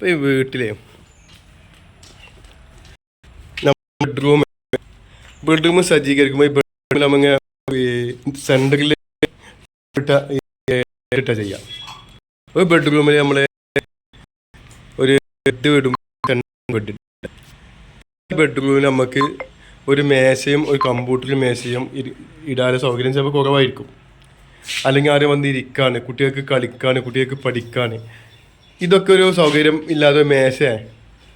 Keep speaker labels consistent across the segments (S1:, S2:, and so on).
S1: ഇപ്പോൾ ഈ വീട്ടിലെ ബെഡ്റൂം ബെഡ്റൂം സജ്ജീകരിക്കുമ്പോൾ ഈ ബെഡ്റൂമിൽ ഈ സെന്ററിൽ ഇട്ട ചെയ്യാം. ഒരു ബെഡ്റൂമിൽ നമ്മൾ ഒരു ബെഡ് വിടും ബെഡ് ബെഡ്റൂമിൽ നമുക്ക് ഒരു മേശയും ഒരു കമ്പ്യൂട്ടർ മേശയും ഇടാനുള്ള സൗകര്യം ചിലപ്പോൾ കുറവായിരിക്കും. അല്ലെങ്കിൽ ആരും വന്ന് ഇരിക്കാൻ കുട്ടികൾക്ക് കളിക്കാൻ കുട്ടികൾക്ക് പഠിക്കാണ് ഇതൊക്കെ ഒരു സൗകര്യം ഇല്ലാതെ മേശ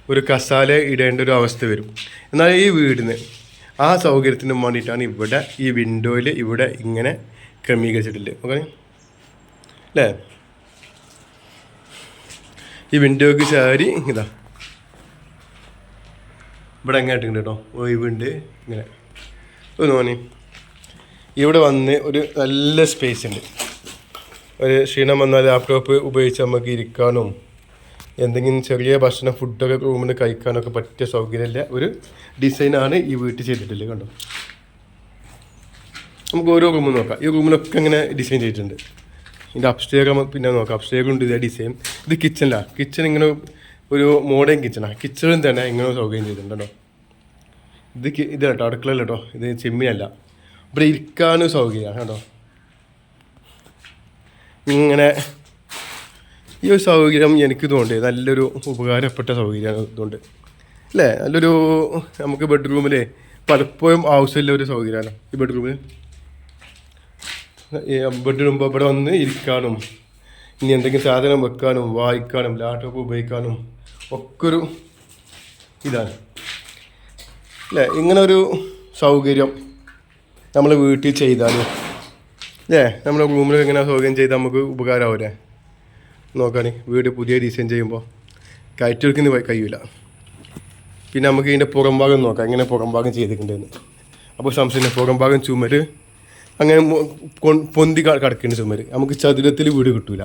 S1: ഒരു കസാല ഇടേണ്ട ഒരു അവസ്ഥ വരും. എന്നാൽ ഈ വീടിന് ആ സൗകര്യത്തിന് വേണ്ടിയിട്ടാണ് ഇവിടെ ഈ വിൻഡോയിൽ ഇവിടെ ഇങ്ങനെ ക്രമീകരിച്ചിട്ടുള്ളത് ഓക്കെ? അല്ലേ? ഈ വിൻഡോയ്ക്ക് ചാരി ഇതാ. ഇവിടെ എങ്ങനെ ഇട്ടുണ്ട് കേട്ടോ. ഒഴിവുണ്ട് ഇങ്ങനെ. ഒന്ന് തോന്നി ഇവിടെ വന്ന് ഒരു നല്ല സ്പേസ് ഉണ്ട്. ഒരു ക്ഷീണം വന്നാൽ ലാപ്ടോപ്പ് ഉപയോഗിച്ച് നമുക്ക് ഇരിക്കാനും എന്തെങ്കിലും ചെറിയ ഭക്ഷണം ഫുഡൊക്കെ റൂമിൽ കഴിക്കാനൊക്കെ പറ്റിയ സൗകര്യമില്ല. ഒരു ഡിസൈനാണ് ഈ വീട്ടിൽ ചെയ്തിട്ടുള്ളത് കണ്ടോ? നമുക്ക് ഓരോ റൂമും നോക്കാം. ഈ റൂമിലൊക്കെ ഇങ്ങനെ ഡിസൈൻ ചെയ്തിട്ടുണ്ട്. ഇതിന്റെ അപ്സ്റ്റേർ പിന്നെ നോക്കാം. അപ്സ്റ്റേർ ഉണ്ട് ഇതേ ഡിസൈൻ ഇത് കിച്ചണിലാണ് കിച്ചൺ ഇങ്ങനെ ഒരു മോഡേൺ കിച്ചണാണ് കിച്ചണിൽ തന്നെ ഇങ്ങനെ സൗകര്യം ചെയ്തിട്ടുണ്ട് ഇത് ഇത് കേട്ടോ. അടുക്കളല്ലോ ഇത് ചെമ്മിനല്ല. ഇവിടെ ഇരിക്കാനും സൗകര്യമാണ് കേട്ടോ ഇങ്ങനെ ഈ ഒരു സൗകര്യം എനിക്ക് തോന്നുന്നുണ്ട് നല്ലൊരു ഉപകാരപ്പെട്ട സൗകര്യമാണ് ഇതുകൊണ്ട്. അല്ലേ? നല്ലൊരു നമുക്ക് ബെഡ്റൂമിൽ പലപ്പോഴും ആവശ്യമില്ല ഒരു സൗകര്യമാണ്. ഈ ബെഡ്റൂമിൽ ബെഡ്റൂം ഇവിടെ വന്ന് ഇരിക്കാനും ഇനി എന്തെങ്കിലും സാധനം വെക്കാനും വായിക്കാനും ലാപ്ടോപ്പ് ഉപയോഗിക്കാനും ഒക്കെ ഒരു ഇതാണ്. അല്ലേ? ഇങ്ങനെ ഒരു സൗകര്യം നമ്മൾ വീട്ടിൽ ചെയ്താൽ അല്ലേ നമ്മുടെ റൂമിൽ ഇങ്ങനെ സൗകര്യം ചെയ്ത് നമുക്ക് ഉപകാരമാവില്ലേ നോക്കാൻ വീട് പുതിയ ഡിസൈൻ ചെയ്യുമ്പോൾ കയറ്റെടുക്കുന്ന കഴിയില്ല പിന്നെ നമുക്ക് ഇതിന്റെ പുറം ഭാഗം നോക്കാം. എങ്ങനെ പുറം ഭാഗം ചെയ്തിട്ടുണ്ടെന്ന്. അപ്പോൾ സംശയം പുറം ഭാഗം ചുമര് അങ്ങനെ പൊന്തി ക- കിടക്കുന്നുണ്ട് ചുമര്. നമുക്ക് ചതുരത്തിൽ വീട് കിട്ടൂല.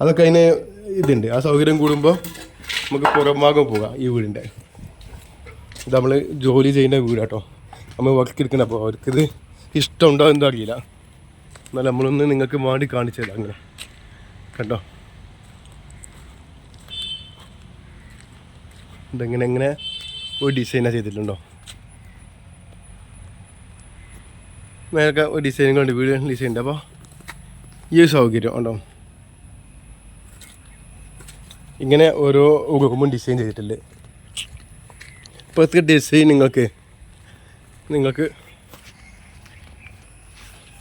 S1: അതൊക്കെ അതിന് ഇതുണ്ട്. ആ സൗകര്യം കൂടുമ്പോൾ നമുക്ക് പുറം ഭാഗം പോകാം ഈ വീടിന്റെ ഇത് നമ്മൾ ജോലി ചെയ്യുന്ന വീടാട്ടോ. നമ്മൾ വർക്ക് എടുക്കണം അപ്പോൾ അവർക്കിത് ഇഷ്ടമുണ്ടോ എന്തോ അറിയില്ല. എന്നാൽ നമ്മളൊന്ന് നിങ്ങൾക്ക് മാടി കാണിച്ചു തരാം അങ്ങനെ. കണ്ടോ? ഇതെങ്ങനെ എങ്ങനെ ഒരു ഡിസൈനാണ് ചെയ്തിട്ടുണ്ടോ? നേരൊക്കെ ഒരു ഡിസൈനും കണ്ട് വീട് ഡിസൈൻ ഉണ്ട്. അപ്പോൾ ഈ സൗകര്യം ഉണ്ടോ? ഇങ്ങനെ ഓരോ റൂമും ഡിസൈൻ ചെയ്തിട്ടുണ്ട്. ഇപ്പോഴത്തെ ഡിസൈൻ നിങ്ങൾക്ക് നിങ്ങൾക്ക്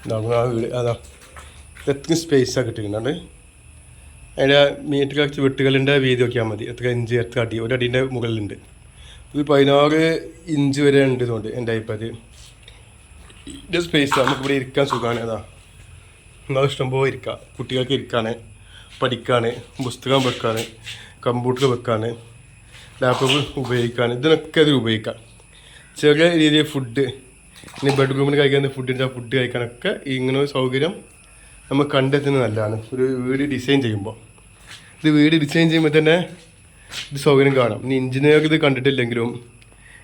S1: ആ വീട് അതാ. എത്ര സ്പേസാണ് കിട്ടിയിട്ടുണ്ട് അതിന്റെ മീറ്റർ കുറച്ച് വെട്ടുകളിന്റെ വീതി നോക്കിയാൽ മതി. എത്ര ഇഞ്ച് എത്ര അടി ഒരു അടീന്റെ മുകളിലുണ്ട്. ഒരു പതിനാറ് ഇഞ്ച് വരെ ഉണ്ട് ഇതുകൊണ്ട് എന്റെ അഭിപ്രായത്തിൽ. ഇതിന്റെ സ്പേസ് നമുക്ക് ഇവിടെ ഇരിക്കാൻ സുഖമാണ് അതാ. എന്നാൽ ഇഷ്ടംപോലെ ഇരിക്കാം. കുട്ടികൾക്ക് ഇരിക്കാൻ പഠിക്കാൻ പുസ്തകം വെക്കാൻ കമ്പ്യൂട്ടർ വെക്കാൻ ലാപ്ടോപ്പ് ഉപയോഗിക്കാൻ ഇതിനൊക്കെ അതിൽ ഉപയോഗിക്കാം. ചെറിയ രീതിയിൽ ഫുഡ് ഇനി ബെഡ്റൂമിൽ കഴിക്കാൻ ഫുഡിന്റെ ഫുഡ് കഴിക്കാനൊക്കെ ഇങ്ങനെ ഒരു സൗകര്യം നമ്മൾ കണ്ടെത്തുന്നത് നല്ലതാണ്. ഒരു വീട് ഡിസൈൻ ചെയ്യുമ്പോൾ ഇത് വീട് ഡിസൈൻ ചെയ്യുമ്പോൾ തന്നെ ഇത് സൗകര്യം കാണാം. ഇനി എഞ്ചിനീയർക്ക് ഇത് കണ്ടിട്ടില്ലെങ്കിലും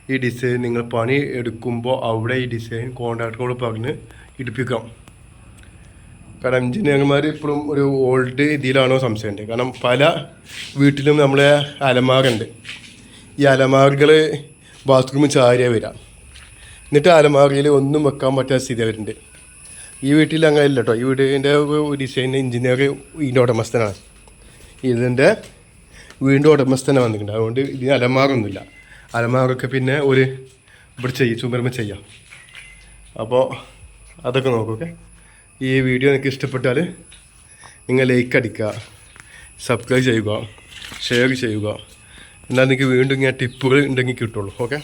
S1: ഈ ഡിസൈൻ നിങ്ങൾ പണി എടുക്കുമ്പോൾ അവിടെ ഈ ഡിസൈൻ കോൺട്രാക്ടറോട് പറഞ്ഞ് ഇടിപ്പിക്കാം. കാരണം എഞ്ചിനീയർമാർ ഇപ്പോഴും ഒരു ഓൾഡ് ഇതിലാണോ സംശയമുണ്ട്. കാരണം പല വീട്ടിലും നമ്മളെ അലമാറുണ്ട് ഈ അലമാറുകൾ ബാത്റൂമിൽ ചാരിയ വരാം എന്നിട്ട് അലമാറിയിൽ ഒന്നും വെക്കാൻ പറ്റാത്ത സ്ഥിതി വരുന്നുണ്ട് ഈ വീട്ടിൽ അങ്ങനെ ഇല്ല കേട്ടോ ഈ വീടിന്റെ ഡിസൈൻ എഞ്ചിനീയർ ഇതിന്റെ ഉടമസ്ഥനാണ്. ഇതിന്റെ വീണ്ടും ഉടമസ്ഥനാണ് വന്നിട്ടുണ്ട് അതുകൊണ്ട് ഇതിന് അലമാറൊന്നുമില്ല. അലമാറൊക്കെ പിന്നെ ഒരു ഇവിടെ ചെയ്യും ചുമരുമ്പോൾ ചെയ്യാം. അപ്പോൾ അതൊക്കെ നോക്കൂക്കെ ഈ വീഡിയോ നിങ്ങൾക്ക് ഇഷ്ടപ്പെട്ടാൽ നിങ്ങൾ ലൈക്ക് അടിക്കുക സബ്സ്ക്രൈബ് ചെയ്യുക ഷെയർ ചെയ്യുക. എന്നാൽ നിങ്ങൾക്ക് വീണ്ടും ഇങ്ങനെ ടിപ്പുകൾ ഉണ്ടെങ്കിൽ കിട്ടുള്ളൂ ഓക്കെ?